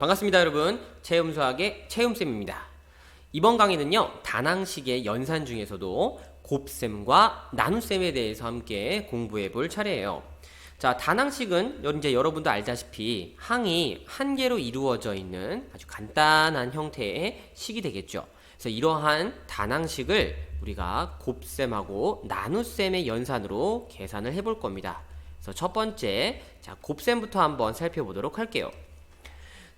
반갑습니다, 여러분. 체험수학의 체험쌤입니다. 이번 강의는요, 다낭식의 연산 중에서도 곱셈과 나눗셈에 대해서 함께 공부해 볼 차례예요. 자, 다낭식은 이제 여러분도 알다시피 항이 한 개로 이루어져 있는 아주 간단한 형태의 식이 되겠죠. 그래서 이러한 다낭식을 우리가 곱셈하고 나눗셈의 연산으로 계산을 해볼 겁니다. 그래서 첫 번째, 자, 곱셈부터 한번 살펴보도록 할게요.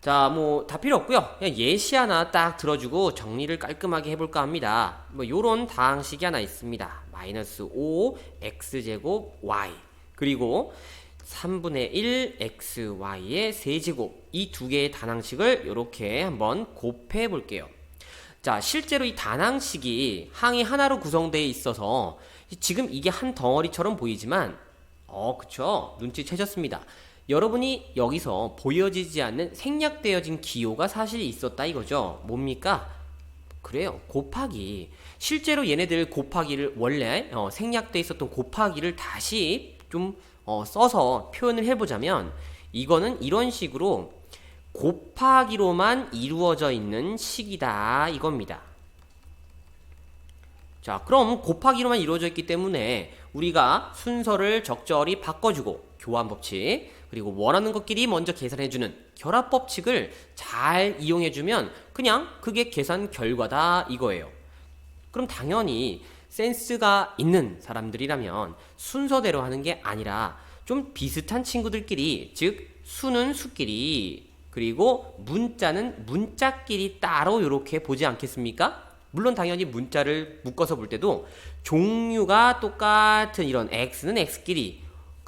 자, 뭐, 다 필요 없고요 그냥 예시 하나 딱 들어주고 정리를 깔끔하게 해볼까 합니다. 뭐, 요런 다항식이 하나 있습니다. 마이너스 5, x제곱, y. 그리고 3분의 1, xy의 세제곱. 이 두 개의 단항식을 이렇게 한번 곱해 볼게요. 자, 실제로 이 단항식이 항이 하나로 구성되어 있어서 지금 이게 한 덩어리처럼 보이지만, 어, 그쵸. 눈치채셨습니다. 여러분이 여기서 보여지지 않는 생략되어진 기호가 사실 있었다 이거죠. 뭡니까? 그래요. 곱하기. 실제로 얘네들 곱하기를 원래 어, 생략돼 있었던 곱하기를 다시 좀 어, 써서 표현을 해보자면 이거는 이런 식으로 곱하기로만 이루어져 있는 식이다 이겁니다. 자, 그럼 곱하기로만 이루어져 있기 때문에 우리가 순서를 적절히 바꿔주고 교환 법칙 그리고 원하는 것끼리 먼저 계산해주는 결합 법칙을 잘 이용해주면 그냥 그게 계산 결과다 이거예요. 그럼 당연히 센스가 있는 사람들이라면 순서대로 하는 게 아니라 좀 비슷한 친구들끼리 즉 수는 수끼리 그리고 문자는 문자끼리 따로 이렇게 보지 않겠습니까? 물론 당연히 문자를 묶어서 볼 때도 종류가 똑같은 이런 x는 x끼리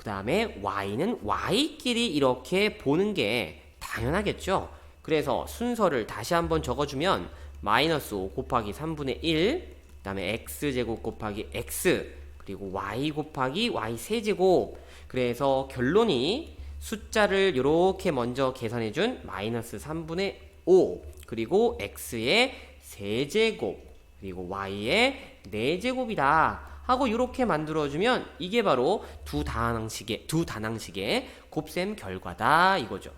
그 다음에 y는 y끼리 이렇게 보는 게 당연하겠죠. 그래서 순서를 다시 한번 적어주면 마이너스 5 곱하기 3분의 1, 그 다음에 x제곱 곱하기 x, 그리고 y 곱하기 y 세제곱. 그래서 결론이 숫자를 이렇게 먼저 계산해준 마이너스 3분의 5, 그리고 x의 세제곱, 그리고 y의 4제곱이다. 하고 이렇게 만들어주면 이게 바로 두 단항식의 두 단항식의 곱셈 결과다 이거죠.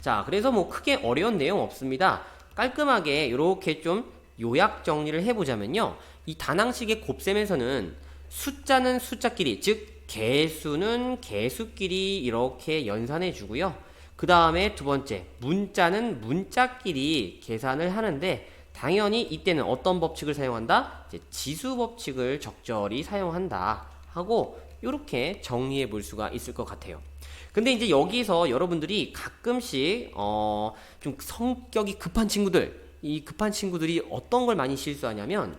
자, 그래서 뭐 크게 어려운 내용 없습니다. 깔끔하게 이렇게 좀 요약 정리를 해보자면요. 이 단항식의 곱셈에서는 숫자는 숫자끼리, 즉 개수는 개수끼리 이렇게 연산해 주고요. 그 다음에 두 번째, 문자는 문자끼리 계산을 하는데 당연히 이때는 어떤 법칙을 사용한다? 지수 법칙을 적절히 사용한다 하고 이렇게 정리해 볼 수가 있을 것 같아요. 근데 이제 여기서 여러분들이 가끔씩 어 좀 성격이 급한 친구들 이 급한 친구들이 어떤 걸 많이 실수하냐면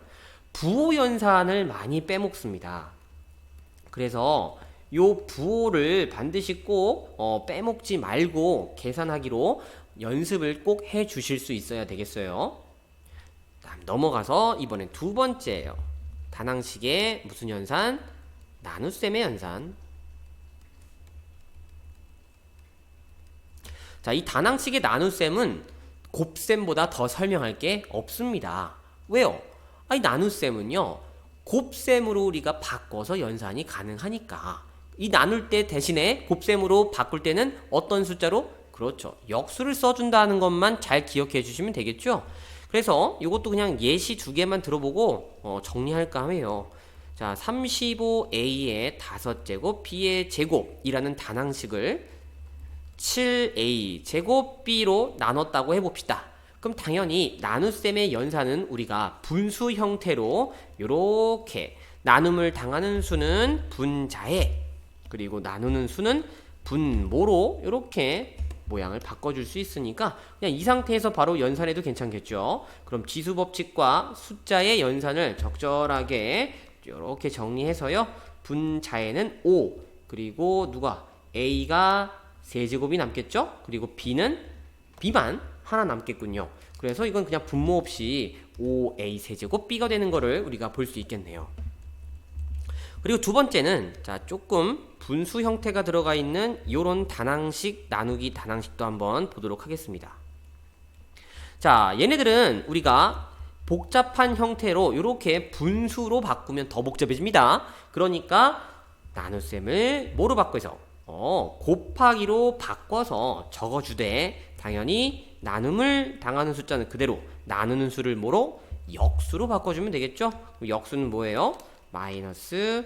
부호 연산을 많이 빼먹습니다. 그래서 요 부호를 반드시 꼭 어, 빼먹지 말고 계산하기로 연습을 꼭 해 주실 수 있어야 되겠어요. 넘어가서 이번엔 두 번째예요. 단항식의 무슨 연산? 나눗셈의 연산. 자, 이 단항식의 나눗셈은 곱셈보다 더 설명할 게 없습니다. 왜요? 아니 나눗셈은요. 곱셈으로 우리가 바꿔서 연산이 가능하니까. 이 나눌 때 대신에 곱셈으로 바꿀 때는 어떤 숫자로? 그렇죠. 역수를 써준다는 것만 잘 기억해 주시면 되겠죠? 그래서 이것도 그냥 예시 두 개만 들어보고 어, 정리할까 해요. 자, 35a의 다섯 제곱 b의 제곱이라는 단항식을 7a 제곱 b로 나눴다고 해봅시다. 그럼 당연히 나눗셈의 연산은 우리가 분수 형태로 이렇게 나눔을 당하는 수는 분자에 그리고 나누는 수는 분모로 이렇게 모양을 바꿔줄 수 있으니까 그냥 이 상태에서 바로 연산해도 괜찮겠죠. 그럼 지수 법칙과 숫자의 연산을 적절하게 이렇게 정리해서요. 분자에는 5 그리고 누가 a가 세제곱이 남겠죠. 그리고 b는 b만 하나 남겠군요. 그래서 이건 그냥 분모 없이 5a 세제곱 b가 되는 거를 우리가 볼 수 있겠네요. 그리고 두 번째는 자 조금 분수 형태가 들어가 있는 이런 단항식 나누기 단항식도 한번 보도록 하겠습니다. 자 얘네들은 우리가 복잡한 형태로 이렇게 분수로 바꾸면 더 복잡해집니다. 그러니까 나눗셈을 뭐로 바꿔서 어, 곱하기로 바꿔서 적어주되 당연히 나눔을 당하는 숫자는 그대로 나누는 수를 뭐로? 역수로 바꿔주면 되겠죠? 역수는 뭐예요? 마이너스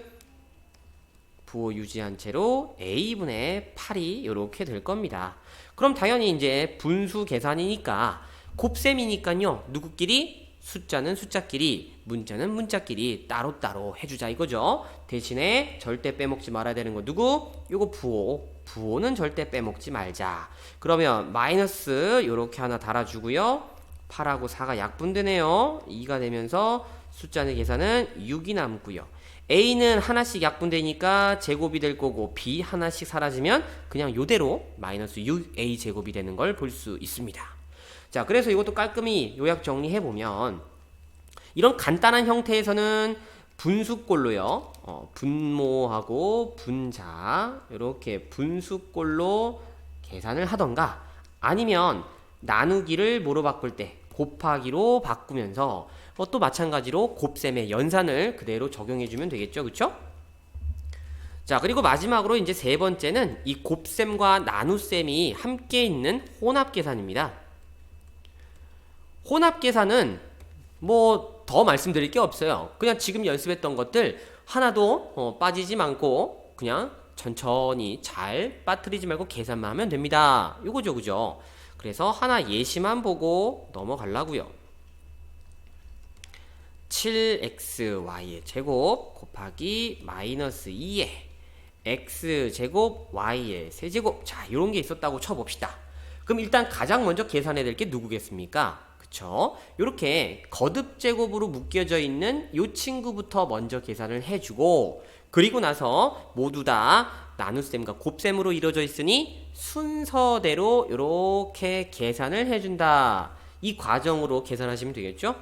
부호 유지한 채로 a분의 8이 이렇게 될 겁니다. 그럼 당연히 이제 분수 계산이니까 곱셈이니까요. 누구끼리? 숫자는 숫자끼리, 문자는 문자끼리 따로따로 해주자 이거죠. 대신에 절대 빼먹지 말아야 되는 거 누구? 요거 부호. 부호는 절대 빼먹지 말자. 그러면 마이너스 요렇게 하나 달아주고요. 8하고 4가 약분되네요. 2가 되면서 숫자의 계산은 6이 남고요. A는 하나씩 약분되니까 제곱이 될 거고 B 하나씩 사라지면 그냥 요대로 마이너스 6A 제곱이 되는 걸 볼 수 있습니다. 자, 그래서 이것도 깔끔히 요약 정리해 보면 이런 간단한 형태에서는 분수꼴로요. 어, 분모하고 분자 이렇게 분수꼴로 계산을 하던가 아니면 나누기를 뭐로 바꿀 때 곱하기로 바꾸면서 어, 또 마찬가지로 곱셈의 연산을 그대로 적용해주면 되겠죠, 그렇죠? 자, 그리고 마지막으로 이제 세 번째는 이 곱셈과 나눗셈이 함께 있는 혼합 계산입니다. 혼합 계산은 뭐 더 말씀드릴 게 없어요. 그냥 지금 연습했던 것들 하나도 어, 빠지지 않고 그냥 천천히 잘 빠뜨리지 말고 계산만 하면 됩니다. 요거죠, 그죠? 그래서 하나 예시만 보고 넘어가려고요. 7xy의 제곱 곱하기 마이너스 2의 x 제곱 y의 세제곱 자 이런 게 있었다고 쳐봅시다. 그럼 일단 가장 먼저 계산해야 될 게 누구겠습니까? 그쵸? 이렇게 거듭 제곱으로 묶여져 있는 이 친구부터 먼저 계산을 해주고 그리고 나서 모두 다 나눗셈과 곱셈으로 이루어져 있으니 순서대로 이렇게 계산을 해준다. 이 과정으로 계산하시면 되겠죠?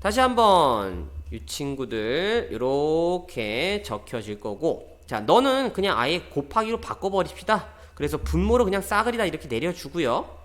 다시 한번 이 친구들 이렇게 적혀질 거고 자 너는 그냥 아예 곱하기로 바꿔버립시다 그래서 분모로 그냥 싸그리다 이렇게 내려주고요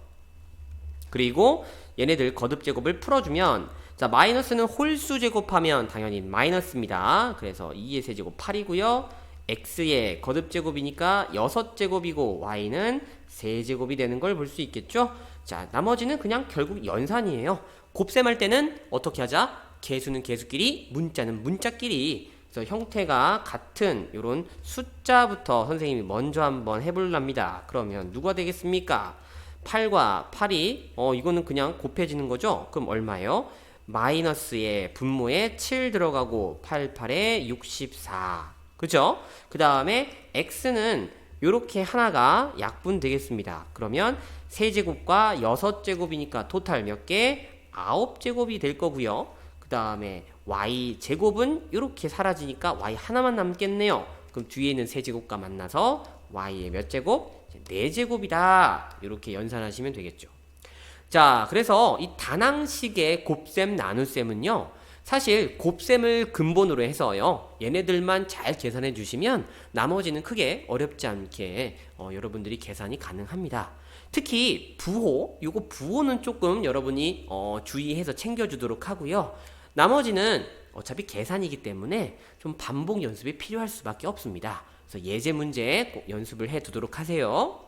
그리고 얘네들 거듭 제곱을 풀어주면 자 마이너스는 홀수 제곱하면 당연히 마이너스입니다 그래서 2의 세제곱 8이고요 x의 거듭 제곱이니까 6제곱이고 y는 세제곱이 되는 걸 볼 수 있겠죠 자 나머지는 그냥 결국 연산이에요 곱셈할 때는 어떻게 하자? 개수는 개수끼리, 문자는 문자끼리. 그래서 형태가 같은 이런 숫자부터 선생님이 먼저 한번 해볼랍니다. 그러면 누가 되겠습니까? 8과 8이 어 이거는 그냥 곱해지는 거죠? 그럼 얼마예요? 마이너스에 분모에 7 들어가고 8, 8에 64. 그죠? 그 다음에 x는 이렇게 하나가 약분 되겠습니다. 그러면 세제곱과 6제곱이니까 토탈 몇 개? 9제곱이 될 거고요. 그 다음에 y 제곱은 이렇게 사라지니까 y 하나만 남겠네요. 그럼 뒤에 있는 세제곱과 만나서 y의 몇 제곱? 4제곱이다. 이렇게 연산하시면 되겠죠. 자, 그래서 이 다낭식의 곱셈 나눗셈은요. 사실 곱셈을 근본으로 해서요. 얘네들만 잘 계산해 주시면 나머지는 크게 어렵지 않게 어, 여러분들이 계산이 가능합니다. 특히 부호, 요거 부호는 조금 여러분이 어, 주의해서 챙겨주도록 하고요. 나머지는 어차피 계산이기 때문에 좀 반복 연습이 필요할 수밖에 없습니다. 그래서 예제 문제 꼭 연습을 해 두도록 하세요.